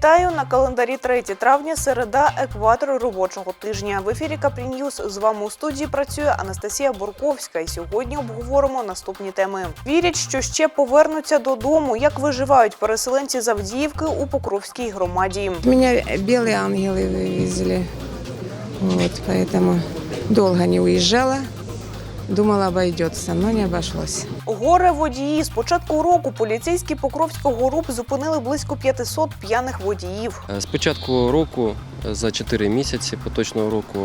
Вітаю на календарі 3 травня, середа, екватор робочого тижня. В ефірі Капрі Ньюз. З вами у студії працює Анастасія Бурковська. І сьогодні обговоримо наступні теми. Вірять, що ще повернуться додому. Як виживають переселенці з Авдіївки у Покровській громаді. Меня белые ангелы вывезли. Вот, поэтому долго не уезжала. Думала, обойдется, но не обошлось. Горе водії. З початку року поліцейські Покровського РУП зупинили близько 500 п'яних водіїв. Е, З початку року, е, за 4 місяці поточного року,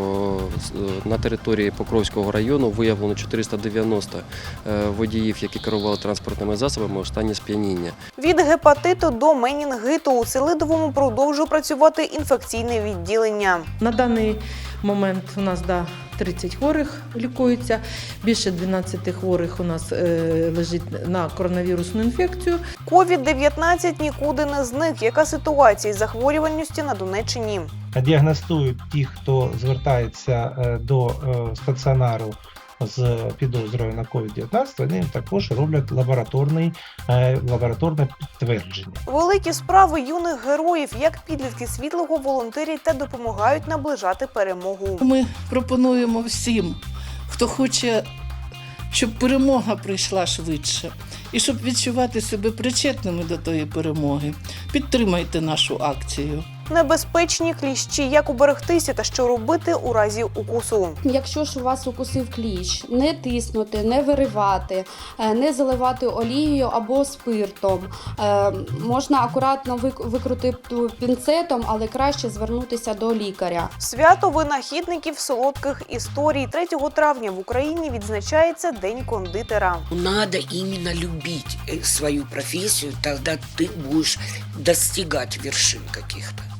е, на території Покровського району виявлено 490 е, водіїв, які керували транспортними засобами у стані сп'яніння. Від гепатиту до менінгиту у Селидовому продовжує працювати інфекційне відділення. На даний момент у нас да, 30 хворих лікується. Більше 12 хворих у нас е, лежить на коронавірусну інфекцію. covid 19 нікуди не зник. Яка ситуація із захворюваністю на Донеччині? діагностують ті, хто звертається е, до е, стаціонару з підозрою на COVID-19, вони також роблять лабораторний, е, лабораторне підтвердження. Великі справи юних героїв, як підлітки світлого волонтерять та допомагають наближати перемогу. Ми пропонуємо всім, хто хоче, щоб перемога прийшла швидше, і щоб відчувати себе причетними до тої перемоги. Підтримайте нашу акцію. Небезпечні кліщі, як уберегтися та що робити у разі укусу. Якщо ж у вас укусив кліщ, не тиснути, не виривати, е, не заливати олією або спиртом. Е, Можна акуратно викрутити пінцетом, але краще звернутися до лікаря. Свято винахідників солодких історій 3 травня в Україні відзначається День кондитера. Надо именно любить э, свою профессию, тогда ты будешь достигать вершин каких-то.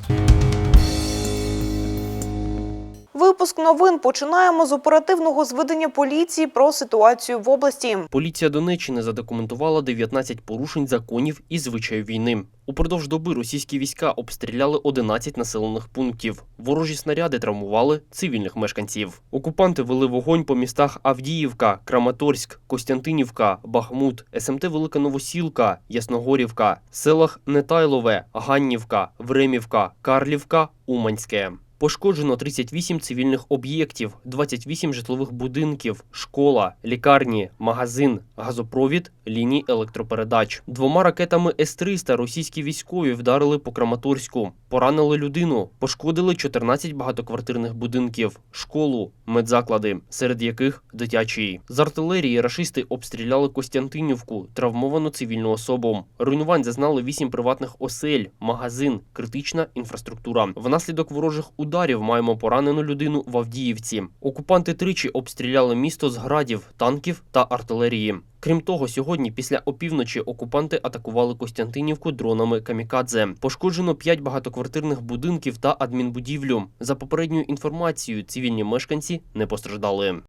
Випуск новин починаємо з оперативного зведення поліції про ситуацію в області. Поліція Донеччини задокументувала 19 порушень законів і звичаїв війни. Упродовж доби російські війська обстріляли 11 населених пунктів. Ворожі снаряди травмували цивільних мешканців. Окупанти вели вогонь по містах Авдіївка, Краматорськ, Костянтинівка, Бахмут, СМТ Велика Новосілка, Ясногорівка, селах Нетайлове, Ганнівка, Времівка, Карлівка, Уманське. Пошкоджено 38 цивільних об'єктів, 28 житлових будинків, школа, лікарні, магазин, газопровід, лінії електропередач. Двома ракетами С-300 російські військові вдарили по Краматорську, поранили людину, пошкодили 14 багатоквартирних будинків, школу, медзаклади, серед яких дитячий. З артилерії рашисти обстріляли Костянтинівку, травмовану цивільну особу. Руйнувань зазнали 8 приватних осель, магазин, критична інфраструктура. Внаслідок ворожих ударів маємо поранену людину в Авдіївці. Окупанти тричі обстріляли місто з градів, танків та артилерії. Крім того, сьогодні після опівночі окупанти атакували Костянтинівку дронами камікадзе. Пошкоджено 5 багатоквартирних будинків та адмінбудівлю. За попередньою інформацією, цивільні мешканці не постраждали.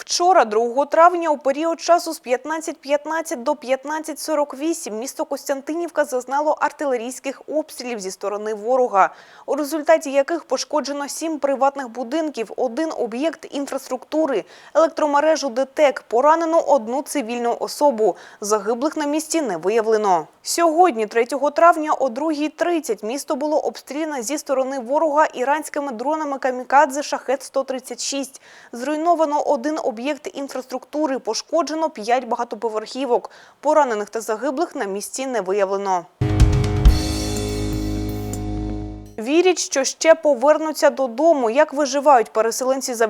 Вчора, 2 травня, у період часу з 15.15 до 15.48 місто Костянтинівка зазнало артилерійських обстрілів зі сторони ворога, у результаті яких пошкоджено сім приватних будинків, один об'єкт інфраструктури, електромережу ДТЕК, поранено одну цивільну особу. Загиблих на місці не виявлено. Сьогодні, 3 травня, о 2.30 місто було обстріляно зі сторони ворога іранськими дронами камікадзе «Шахет-136». Зруйновано один об'єкт інфраструктури, пошкоджено 5 багатоповерхівок. Поранених та загиблих на місці не виявлено. Вірять, що ще повернуться додому. Як виживають переселенці з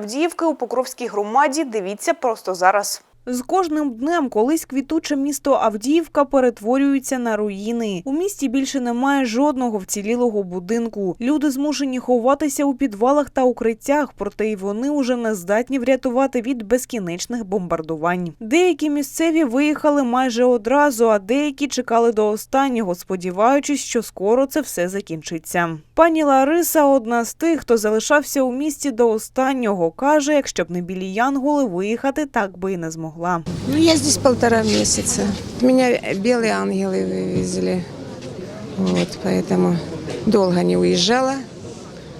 у Покровській громаді, дивіться просто зараз. З кожним днем колись квітуче місто Авдіївка перетворюється на руїни. У місті більше немає жодного вцілілого будинку. Люди змушені ховатися у підвалах та укриттях, проте й вони уже не здатні врятувати від безкінечних бомбардувань. Деякі місцеві виїхали майже одразу, а деякі чекали до останнього, сподіваючись, що скоро це все закінчиться. Пані Лариса одна з тих, хто залишався у місті до останнього, каже, якщо б не білі янголи, виїхати так би і не змогла. Ну, я здесь полтора месяца. Меня белые ангелы вывезли. Вот, поэтому долго не уезжала.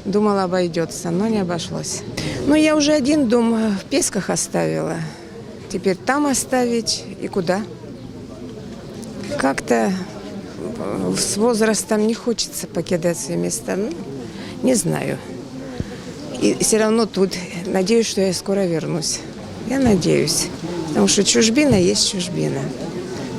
Думала, обойдется, но не обошлось. Ну, я уже один дом в Песках оставила. Теперь там оставить и куда? Как-то э, с возрастом не хочется покидать свои места. Ну, не знаю. И все равно тут надеюсь, что я скоро вернусь. Я надеюсь. Потому что чужбина есть чужбина.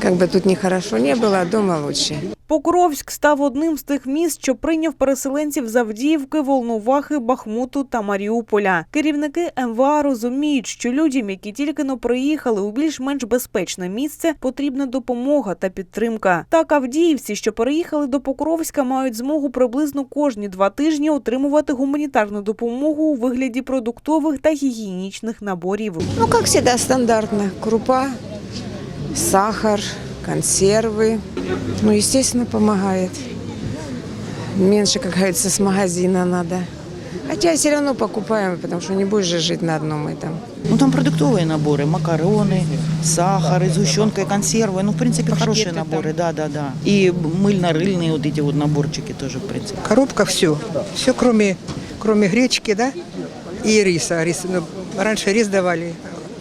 Как бы тут нехорошо не было, дома лучше. Покровськ став одним з тих міст, що прийняв переселенців з Авдіївки, Волновахи, Бахмуту та Маріуполя. Керівники МВА розуміють, що людям, які тільки но приїхали у більш-менш безпечне місце, потрібна допомога та підтримка. Так, авдіївці, що переїхали до Покровська, мають змогу приблизно кожні два тижні отримувати гуманітарну допомогу у вигляді продуктових та гігієнічних наборів. Ну, как всегда, стандартно. Крупа, сахар, консервы. Ну, естественно, помогает. Меньше, как говорится, с магазина надо. Хотя все равно покупаем, потому что не будешь же жить на одном этом. Ну там продуктовые наборы, макароны, сахар, сгущенка, консервы. Ну, в принципе, хорошие наборы, да, да, да. И мыльно-рыльные вот эти вот наборчики тоже, в принципе. Коробка все. Все, кроме, кроме гречки, да, и риса. Рис, ну, раньше рис давали.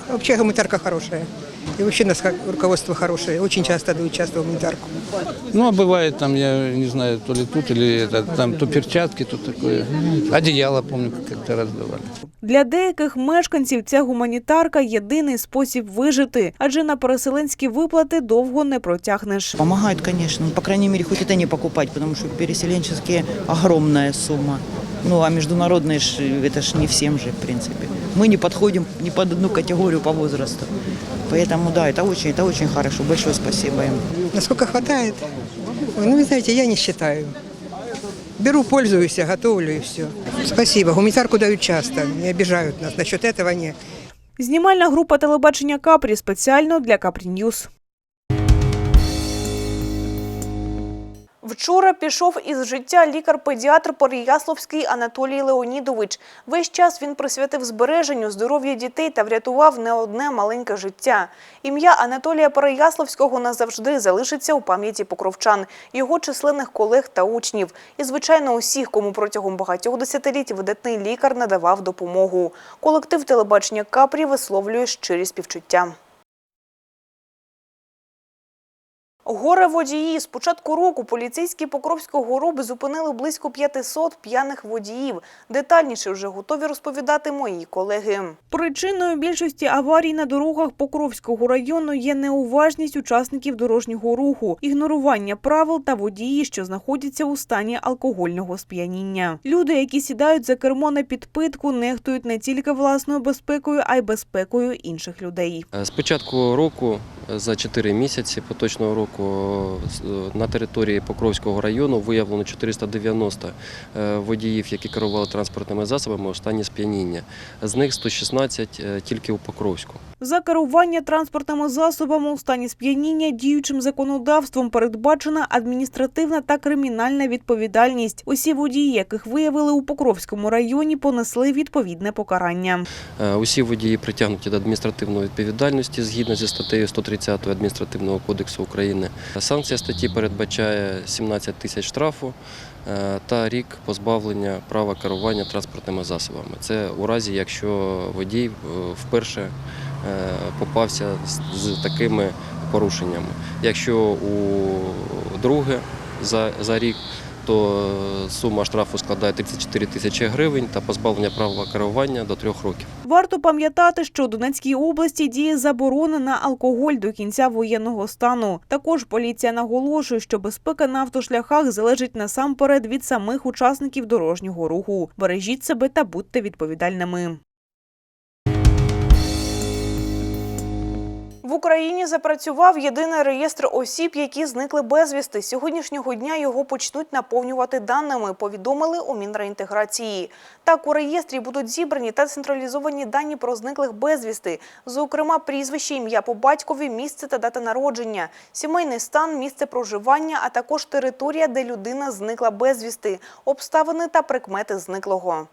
Вообще гуманитарка хорошая. И вообще у нас как руководство хорошее. Очень часто дают часто гуманитарку. Ну, а бывает там, я не знаю, то ли тут, или это, там то перчатки, то такое. Одеяло, помню, как-то раз давали. Для деяких мешканців ця гуманітарка єдиний спосіб вижити, адже на переселенські виплати довго не протягнеш. Помогают, конечно. Ну, По крайней мере, хоть это не покупать, потому что переселенческие огромная сумма. Ну, а международные ж, это ж не всем же, в принципе. Мы не подходим ни под одну категорию по возрасту. Поэтому, да, это очень, это очень хорошо. Большое спасибо им. Насколько хватает? Ой, ну, вы знаете, я не считаю. Беру, пользуюсь, готовлю и все. Спасибо. Гуманитарку дают часто. Не обижают нас. Насчет этого нет. Знімальна група телебачення Капрі спеціально для Капрі Ньюс. Вчора пішов із життя лікар-педіатр Переяславський Анатолій Леонідович. Весь час він присвятив збереженню здоров'я дітей та врятував не одне маленьке життя. Ім'я Анатолія Переяславського назавжди залишиться у пам'яті покровчан, його численних колег та учнів. І, звичайно, усіх, кому протягом багатьох десятиліть видатний лікар надавав допомогу. Колектив телебачення Капрі висловлює щирі співчуття. Горе водії. З початку року поліцейські Покровського РУБ зупинили близько 500 п'яних водіїв. Детальніше вже готові розповідати мої колеги. Причиною більшості аварій на дорогах Покровського району є неуважність учасників дорожнього руху, ігнорування правил та водії, що знаходяться у стані алкогольного сп'яніння. Люди, які сідають за кермо на підпитку, нехтують не тільки власною безпекою, а й безпекою інших людей. З початку року, за 4 місяці поточного року, з- е, на території Покровського району виявлено 490 е, водіїв, які керували транспортними засобами у стані сп'яніння. З них 116 е, тільки у Покровську. За керування транспортними засобами у стані сп'яніння діючим законодавством передбачена адміністративна та кримінальна відповідальність. Усі водії, яких виявили у Покровському районі, понесли відповідне покарання. Усі водії притягнуті до адміністративної відповідальності згідно зі статтею 130 Адміністративного кодексу України. Санкція статті передбачає 17 тисяч штрафу е, та рік позбавлення права керування транспортними засобами. Це у разі, якщо водій е, вперше е, попався з- такими порушеннями. Якщо у друге за, за рік то сума штрафу складає 34 тисячі гривень та позбавлення права керування до трьох років. Варто пам'ятати, що у Донецькій області діє заборона на алкоголь до кінця воєнного стану. Також поліція наголошує, що безпека на автошляхах залежить насамперед від самих учасників дорожнього руху. Бережіть себе та будьте відповідальними. В Україні запрацював єдиний реєстр осіб, які зникли безвісти. Сьогоднішнього дня його почнуть наповнювати даними, повідомили у Мінреінтеграції. Так, у реєстрі будуть зібрані та централізовані дані про зниклих безвісти, зокрема прізвище, ім'я по батькові, місце та дата народження, сімейний стан, місце проживання, а також територія, де людина зникла безвісти, обставини та прикмети зниклого.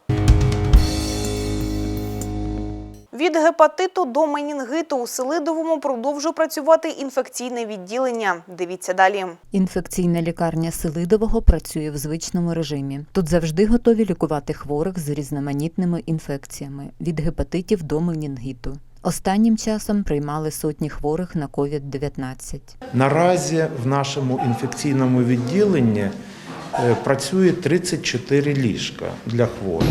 Від гепатиту до менінгиту у Селидовому продовжує працювати інфекційне відділення. Дивіться далі. Інфекційна лікарня Селидового працює в звичному режимі. Тут завжди готові лікувати хворих з різноманітними інфекціями від гепатитів до менінгіту. Останнім часом приймали сотні хворих на COVID-19. Наразі в нашому інфекційному відділенні е, працює 34 ліжка для хворих.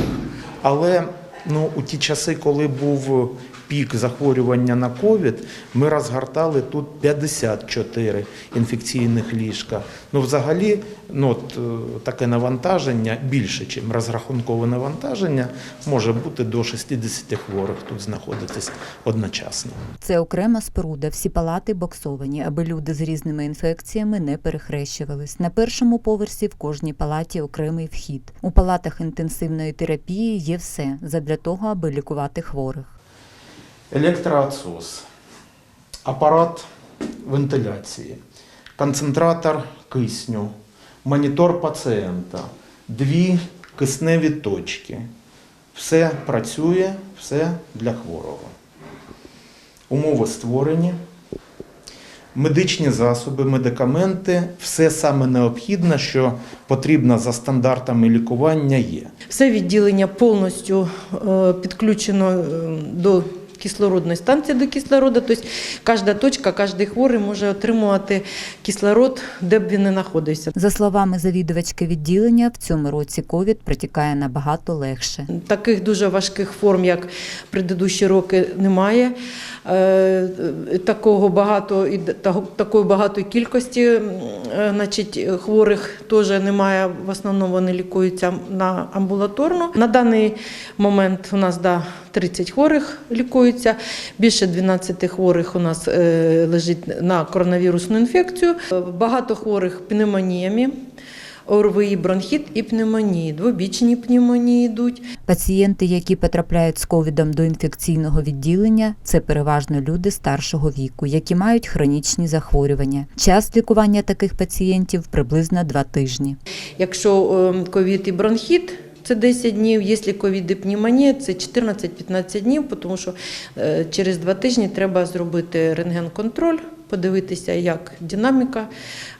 Але ну, у ті часи, коли був пік захворювання на ковід, ми розгортали тут 54 інфекційних ліжка. Ну, взагалі, ну, от, е, таке навантаження більше, ніж розрахункове навантаження, може бути до 60 хворих тут знаходитись одночасно. Це окрема споруда, всі палати боксовані, аби люди з різними інфекціями не перехрещувались. На першому поверсі в кожній палаті окремий вхід. У палатах інтенсивної терапії є все задля того, аби лікувати хворих. Електроотсос, апарат вентиляції, концентратор кисню, монітор пацієнта, дві кисневі точки. Все працює, все для хворого. Умови створені. Медичні засоби, медикаменти, все саме необхідне, що потрібно за стандартами лікування, є. Все відділення повністю е, підключено е, до кислородної станції до кислороду. Тобто кожна точка, кожен хворий може отримувати кислород, де б він не знаходився. За словами завідувачки відділення, в цьому році ковід протікає набагато легше. Таких дуже важких форм, як предыдущі роки, немає. Е, Такого багато і такої багатої кількості е, значить, хворих теж немає. В основному вони лікуються на амбулаторно. На даний момент у нас да, 30 хворих лікуються. Більше 12 хворих у нас е, лежить на коронавірусну інфекцію. Багато хворих пневмоніями. ОРВІ, бронхіт і пневмонії, двобічні пневмонії йдуть. Пацієнти, які потрапляють з ковідом до інфекційного відділення, це переважно люди старшого віку, які мають хронічні захворювання. Час лікування таких пацієнтів приблизно два тижні. Якщо е, ковід і бронхіт, це 10 днів, якщо ковід і пневмонія, це 14-15 днів, тому що е, через два тижні треба зробити рентген-контроль, подивитися, як динаміка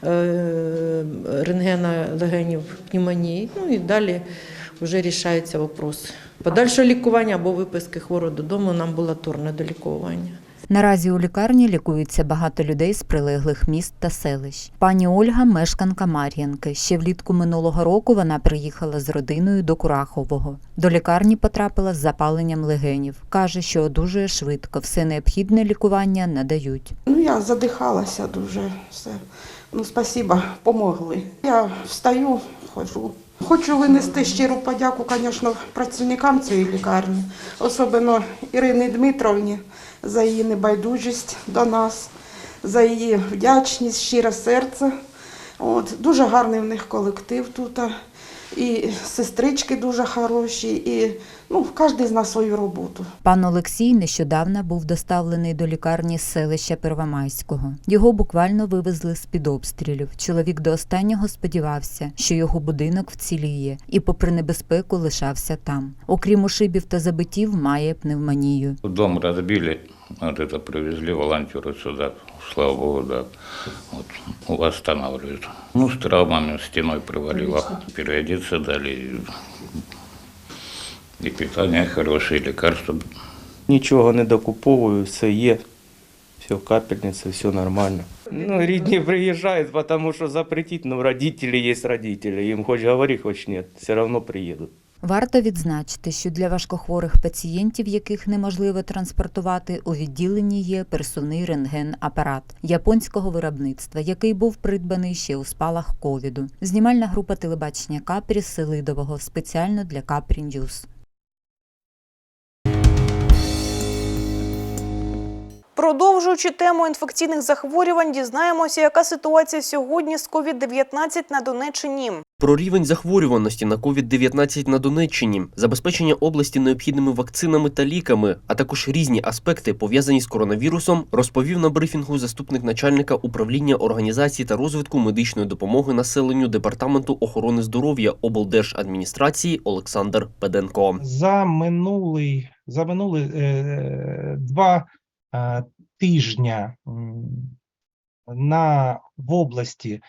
е, рентгена легенів пневмонії. Ну і далі вже рішається вопрос подальшого лікування або виписки хворого додому на амбулаторне долікування. Наразі у лікарні лікується багато людей з прилеглих міст та селищ. Пані Ольга мешканка Мар'янки. Ще влітку минулого року вона приїхала з родиною до Курахового. До лікарні потрапила з запаленням легенів. Каже, що одужує швидко, все необхідне лікування надають. Ну, я задихалася дуже все. Ну, спасіба, помогли. Я встаю, ходжу. Хочу винести щиру подяку, звісно, працівникам цієї лікарні, особливо Ірині Дмитровні за її небайдужість до нас, за її вдячність, щире серце. От, дуже гарний в них колектив тут. І сестрички дуже хороші, і ну, кожен знає свою роботу. Пан Олексій нещодавно був доставлений до лікарні з селища Первомайського. Його буквально вивезли з під обстрілів. Чоловік до останнього сподівався, що його будинок вціліє, і, попри небезпеку, лишався там. Окрім ушибів та забиттів, має пневмонію. Дом разбили, вот это привезли волонтеры сюда, слава богу, да. Вот, восстанавливают. Ну, с травмами стеной привалило. Переодеться дали. И питание хорошее, и лекарства. Нічого не докуповую, все є. Все в капельниці, все нормально. Ну, рідні приїжджають, тому що запретить, ну, родителі є родителі. Їм хоч говори, хоч ні, все одно приїдуть. Варто відзначити, що для важкохворих пацієнтів, яких неможливо транспортувати, у відділенні є персонний рентген-апарат японського виробництва, який був придбаний ще у спалах ковіду. Знімальна група телебачення Капрі Селидового спеціально для Капрі Ньюз. Продовжуючи тему інфекційних захворювань, дізнаємося, яка ситуація сьогодні з COVID-19 на Донеччині. Про рівень захворюваності на COVID-19 на Донеччині, забезпечення області необхідними вакцинами та ліками, а також різні аспекти, пов'язані з коронавірусом, розповів на брифінгу заступник начальника управління організації та розвитку медичної допомоги населенню Департаменту охорони здоров'я облдержадміністрації Олександр Педенко. За минулий за минулі е, два е, тижня на в області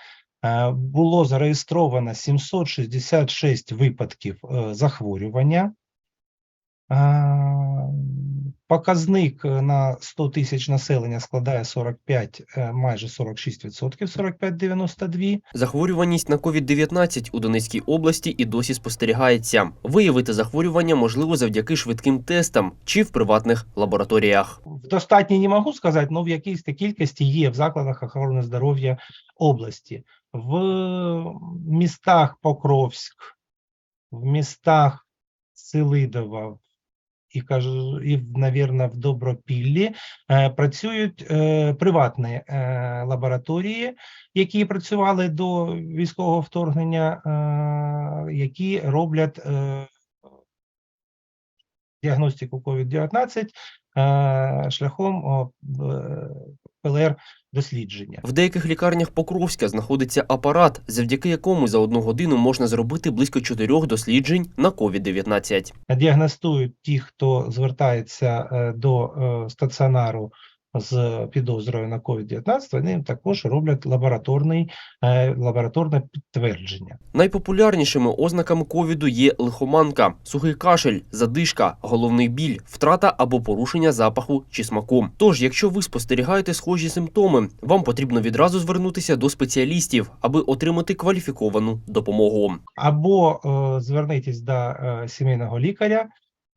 е, було зареєстровано 766 випадків е, захворювання. Показник е, на 100 тисяч населення складає 45, е, майже 46%, 45,92. Захворюваність на COVID-19 у Донецькій області і досі спостерігається. Виявити захворювання можливо завдяки швидким тестам чи в приватних лабораторіях. В достатній не можу сказати, але в якійсь кількості є в закладах охорони здоров'я області. В містах Покровськ, в містах Селидова і кажу, і навірно, в Добропіллі е, працюють е, приватні е, лабораторії, які працювали до військового вторгнення, які роблять діагностику COVID-19 е, шляхом е, ПЛР-дослідження. В деяких лікарнях Покровська знаходиться апарат, завдяки якому за одну годину можна зробити близько чотирьох досліджень на COVID-19. Діагностують ті, хто звертається е, до е, стаціонару з підозрою на COVID-19, вони також роблять лабораторний, е, лабораторне підтвердження. Найпопулярнішими ознаками ковіду є лихоманка, сухий кашель, задишка, головний біль, втрата або порушення запаху чи смаку. Тож, якщо ви спостерігаєте схожі симптоми, вам потрібно відразу звернутися до спеціалістів, аби отримати кваліфіковану допомогу. Або е, звернітесь до е, сімейного лікаря,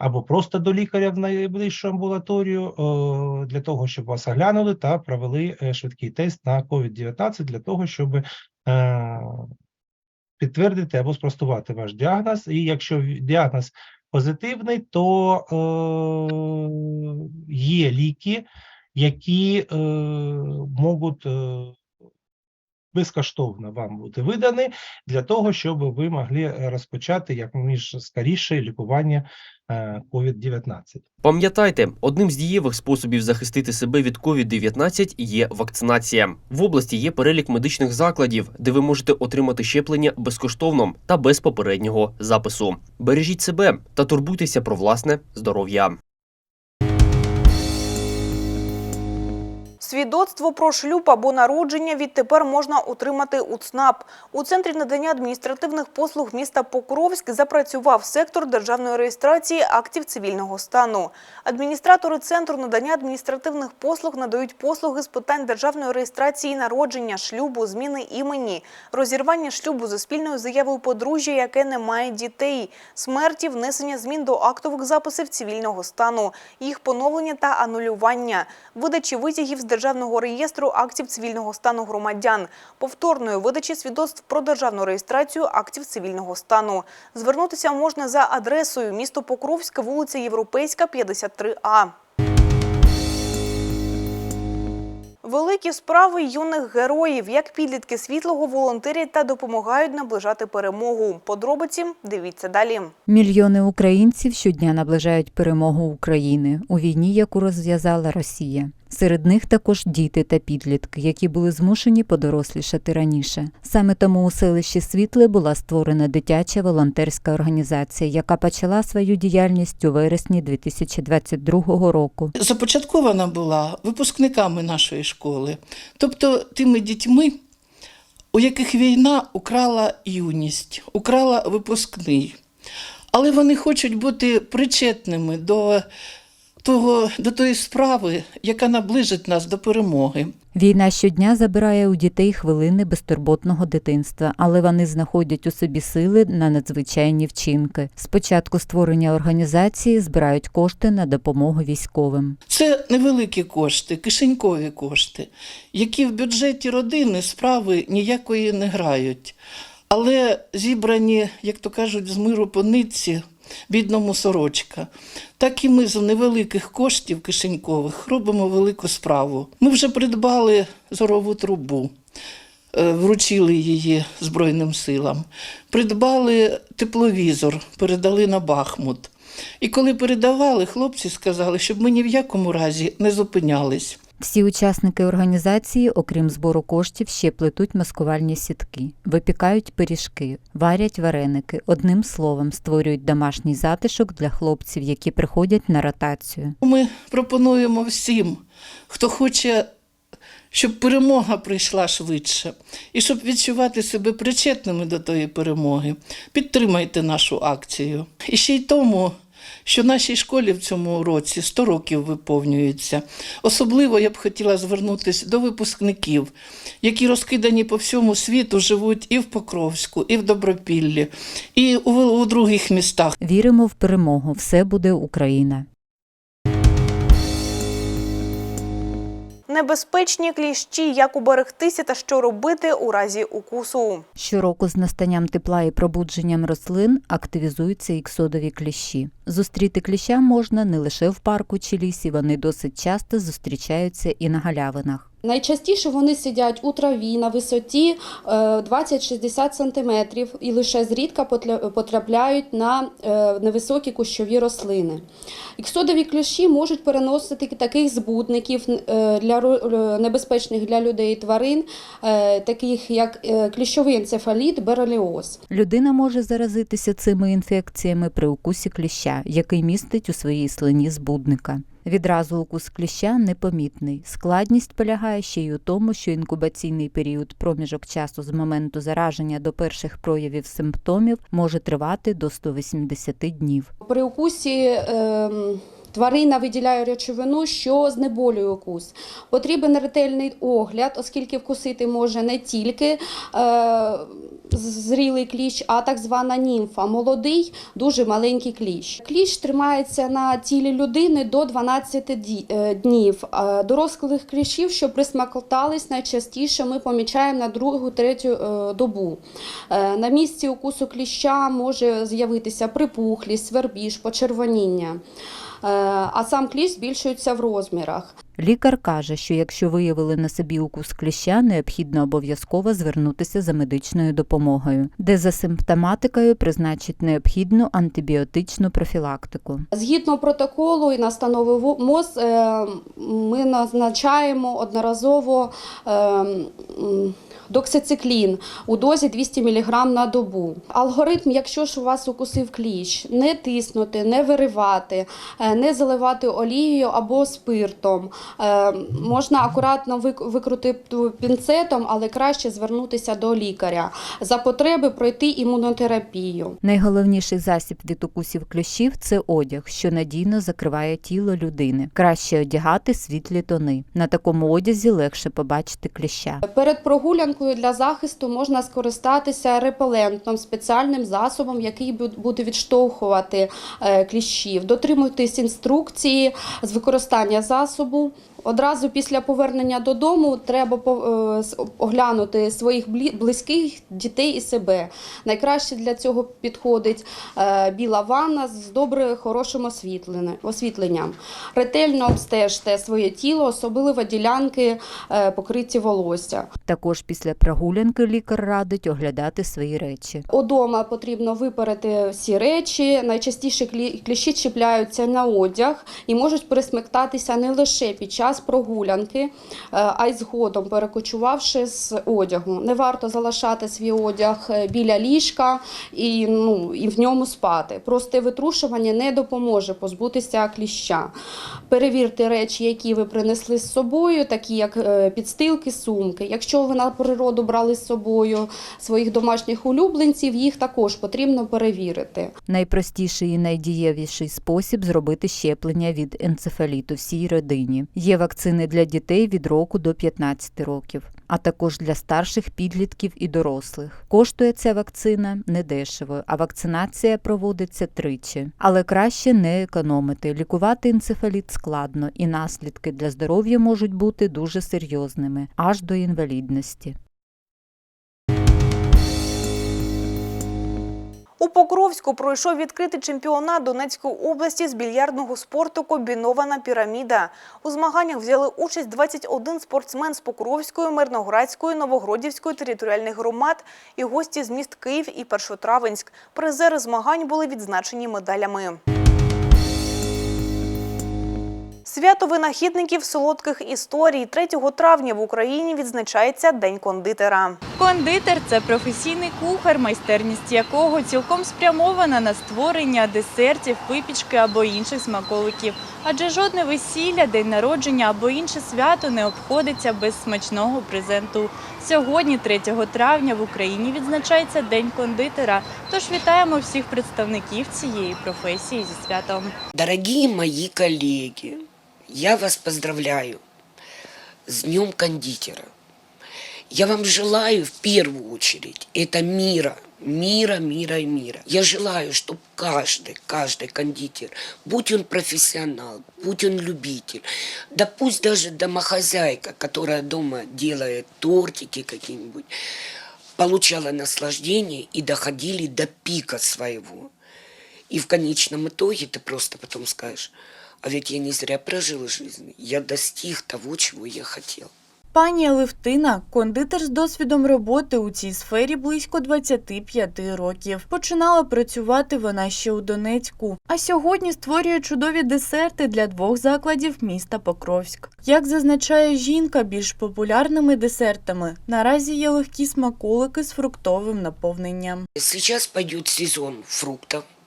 або просто до лікаря в найближчу амбулаторію е, для того, щоб вас оглянули та провели е, швидкий тест на COVID-19 для того, щоб е, підтвердити або спростувати ваш діагноз. І якщо діагноз позитивний, то є ліки, які можуть безкоштовно вам бути видані для того, щоб ви могли розпочати як між скоріше лікування е, COVID-19. Пам'ятайте, одним з дієвих способів захистити себе від COVID-19 є вакцинація. В області є перелік медичних закладів, де ви можете отримати щеплення безкоштовно та без попереднього запису. Бережіть себе та турбуйтеся про власне здоров'я. Свідоцтво про шлюб або народження відтепер можна отримати у ЦНАП. У центрі надання адміністративних послуг міста Покровськ запрацював сектор державної реєстрації актів цивільного стану. Адміністратори центру надання адміністративних послуг надають послуги з питань державної реєстрації народження, шлюбу, зміни імені, розірвання шлюбу за спільною заявою подружжя, яке не має дітей, смерті, внесення змін до актових записів цивільного стану, їх поновлення та анулювання, видачі витягів з державного реєстру актів цивільного стану громадян, повторної видачі свідоцтв про державну реєстрацію актів цивільного стану. Звернутися можна за адресою місто Покровська, вулиця Європейська, 53А. Великі справи юних героїв, як підлітки світлого волонтерять та допомагають наближати перемогу. Подробиці дивіться далі. Мільйони українців щодня наближають перемогу України у війні, яку розв'язала Росія. Серед них також діти та підлітки, які були змушені подорослішати раніше. Саме тому у селищі Світле була створена дитяча волонтерська організація, яка почала свою діяльність у вересні 2022 року. Започаткована була випускниками нашої школи, тобто тими дітьми, у яких війна украла юність, украла випускний. Але вони хочуть бути причетними до, того, до тої справи, яка наближить нас до перемоги. Війна щодня забирає у дітей хвилини безтурботного дитинства, але вони знаходять у собі сили на надзвичайні вчинки. Спочатку створення організації збирають кошти на допомогу військовим. Це невеликі кошти, кишенькові кошти, які в бюджеті родини справи ніякої не грають. Але зібрані, як то кажуть, з миру по нитці, бідному сорочка. Так і ми з невеликих коштів кишенькових робимо велику справу. Ми вже придбали зорову трубу. е, Вручили її Збройним силам, придбали тепловізор, передали на Бахмут. І коли передавали, хлопці сказали, щоб ми ні в якому разі не зупинялись. Всі учасники організації, окрім збору коштів, ще плетуть маскувальні сітки, випікають пиріжки, варять вареники. Одним словом, створюють домашній затишок для хлопців, які приходять на ротацію. Ми пропонуємо всім, хто хоче, щоб перемога прийшла швидше, і щоб відчувати себе причетними до тої перемоги, підтримайте нашу акцію. І ще й тому, що нашій школі в цьому році 100 років виповнюється. Особливо я б хотіла звернутися до випускників, які розкидані по всьому світу, живуть і в Покровську, і в Добропіллі, і у, у других містах. Віримо в перемогу. Все буде Україна. Небезпечні кліщі, як уберегтися та що робити у разі укусу. Щороку з настанням тепла і пробудженням рослин активізуються іксодові кліщі. Зустріти кліща можна не лише в парку чи лісі, вони досить часто зустрічаються і на галявинах. Найчастіше вони сидять у траві на висоті е, 20-60 см і лише зрідка потрапляють на е, невисокі кущові рослини. Іксодові кліщі можуть переносити таких збудників е, для е, небезпечних для людей тварин, е, таких як е, кліщовий енцефаліт, береліоз. Людина може заразитися цими інфекціями при укусі кліща, який містить у своїй слині збудника. Відразу укус кліща непомітний. Складність полягає ще й у тому, що інкубаційний період проміжок часу з моменту зараження до перших проявів симптомів може тривати до 180 днів. При укусі ем, тварина виділяє речовину, що знеболює укус. Потрібен ретельний огляд, оскільки вкусити може не тільки е, зрілий кліщ, а так звана німфа, молодий, дуже маленький кліщ. Кліщ тримається на тілі людини до 12 е, днів. Дорослих кліщів, що присмоктались, найчастіше ми помічаємо на другу-третю е, добу. Е, На місці укусу кліща може з'явитися припухлість, свербіж, почервоніння. Е, А сам кліщ збільшується в розмірах. Лікар каже, що якщо виявили на собі укус кліща, необхідно обов'язково звернутися за медичною допомогою, де за симптоматикою призначить необхідну антибіотичну профілактику. Згідно протоколу і настанови МОЗ, е, ми назначаємо одноразово е, доксициклін у дозі 200 мг на добу. Алгоритм, якщо ж у вас укусив кліщ, не тиснути, не виривати, е, не заливати олією або спиртом. Е, Можна акуратно викрутити пінцетом, але краще звернутися до лікаря. За потреби пройти імунотерапію. Найголовніший засіб від укусів кліщів це одяг, що надійно закриває тіло людини. Краще одягати світлі тони. На такому одязі легше побачити кліща. Перед прогулянкою для захисту можна скористатися репелентом, спеціальним засобом, який бу- буде відштовхувати е, кліщів. Дотримуйтесь інструкції з використання засобу. Одразу після повернення додому треба е, оглянути своїх близьких дітей і себе. Найкраще для цього підходить е, біла ванна з добре хорошим освітленням. Ретельно обстежте своє тіло, особливо ділянки е, покриті волосся. Також після прогулянки лікар радить оглядати свої речі. Удома потрібно виперети всі речі. Найчастіше кліщі чіпляються на одяг і можуть пересмектатися не лише під час прогулянки, е, а й згодом, перекочувавши з одягу. Не варто залишати свій одяг е, біля ліжка і, ну, і в ньому спати. Просте витрушування не допоможе позбутися кліща. Перевірте речі, які ви принесли з собою, такі як е, підстилки, сумки. Якщо ви на природу брали з собою своїх домашніх улюбленців, їх також потрібно перевірити. Найпростіший і найдієвіший спосіб зробити щеплення від енцефаліту всій родині. Є вакцини для дітей від року до 15 років, а також для старших підлітків і дорослих. Коштує ця вакцина недешево, а вакцинація проводиться тричі. Але краще не економити. Лікувати енцефаліт складно, і наслідки для здоров'я можуть бути дуже серйозними, аж до інвалідності. У Покровську пройшов відкритий чемпіонат Донецької області з більярдного спорту Комбінована піраміда. У змаганнях взяли участь 21 спортсмен з Покровської, Мирноградської, Новогродівської територіальних громад і гості з міст Київ і Першотравенськ. Призери змагань були відзначені медалями. Свято винахідників солодких історій 3 травня в Україні відзначається День кондитера. Кондитер це професійний кухар, майстерність якого цілком спрямована на створення десертів, випічки або інших смаколиків. Адже жодне весілля, день народження або інше свято не обходиться без смачного презенту. Сьогодні, 3 травня, в Україні відзначається День кондитера. Тож вітаємо всіх представників цієї професії зі святом. Дорогие мои коллеги, я вас поздравляю с Днем кондитера. Я вам желаю в первую очередь это мира, мира, мира и мира. Я желаю, чтобы каждый, каждый кондитер, будь он профессионал, будь он любитель, да пусть даже домохозяйка, которая дома делает тортики какие-нибудь, получала наслаждение и доходили до пика своего. И в конечном итоге ты просто потом скажешь, а ведь я не зря прожил жизнь, я достиг того, чего я хотел. Пані Левтина – кондитер з досвідом роботи у цій сфері близько 25 років. Починала працювати вона ще у Донецьку, а сьогодні створює чудові десерти для двох закладів міста Покровськ. Як зазначає жінка, більш популярними десертами наразі є легкі смаколики з фруктовим наповненням. Сейчас пойдет сезон фруктов, э,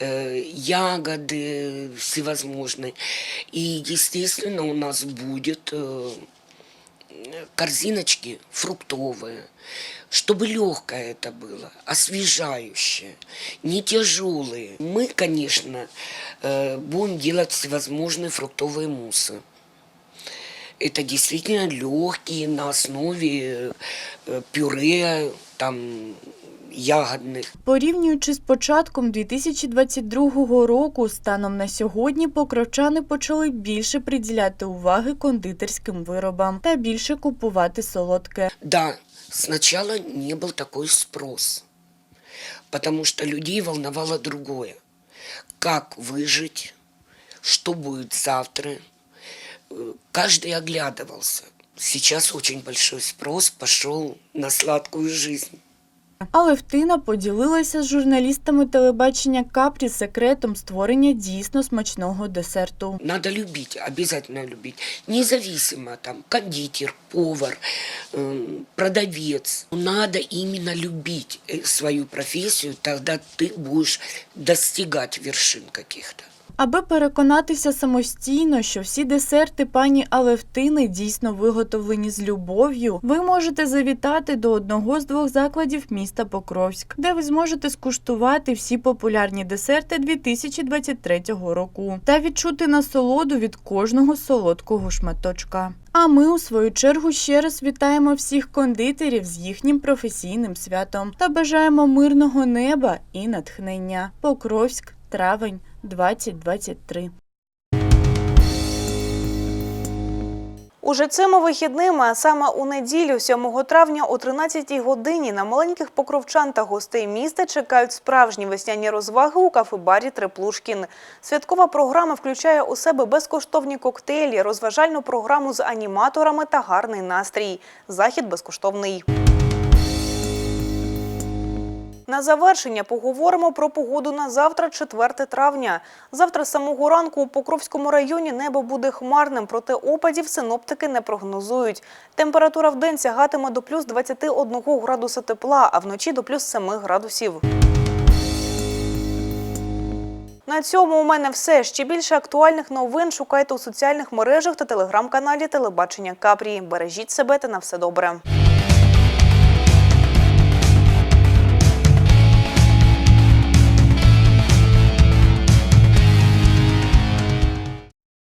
ягоды всевозможные. И, естественно, у нас будет э, корзиночки фруктовые, чтобы легкое это было, освежающее, не тяжелые. Мы, конечно, э, будем делать всевозможные фруктовые муссы. Это действительно легкие на основе э, пюре, там ягодных. Порівнюючи з початком 2022 року, станом на сьогодні покровчани почали більше приділяти уваги кондитерським виробам та більше купувати солодке. Да, сначала не был такой спрос, потому что людей волновало другое. Как выжить, что будет завтра. Э, Каждый оглядывался. Сейчас очень большой спрос пошел на сладкую жизнь. А Левтина поділилася з журналістами телебачення Капрі секретом створення дійсно смачного десерту. Надо любить, обязательно любить. Независимо там кондитер, повар, эм, продавец. Надо именно любить э, свою профессию, тогда ты будешь достигать вершин каких-то. Аби переконатися самостійно, що всі десерти пані Алевтини дійсно виготовлені з любов'ю, ви можете завітати до одного з двох закладів міста Покровськ, де ви зможете скуштувати всі популярні десерти 2023 року та відчути насолоду від кожного солодкого шматочка. А ми, у свою чергу, ще раз вітаємо всіх кондитерів з їхнім професійним святом та бажаємо мирного неба і натхнення. Покровськ, травень 2023. Уже цими вихідними, а саме у неділю, 7 травня о 13 годині на маленьких покровчан та гостей міста чекають справжні весняні розваги у кафе-барі Треплушкін. Святкова програма включає у себе безкоштовні коктейлі, розважальну програму з аніматорами та гарний настрій. Захід безкоштовний. На завершення поговоримо про погоду на завтра, 4 травня. Завтра самого ранку у Покровському районі небо буде хмарним, проте опадів синоптики не прогнозують. Температура в день сягатиме до плюс 21 градуса тепла, а вночі до плюс 7 градусів. На цьому у мене все. Ще більше актуальних новин шукайте у соціальних мережах та телеграм-каналі Телебачення Капрі. Бережіть себе та на все добре.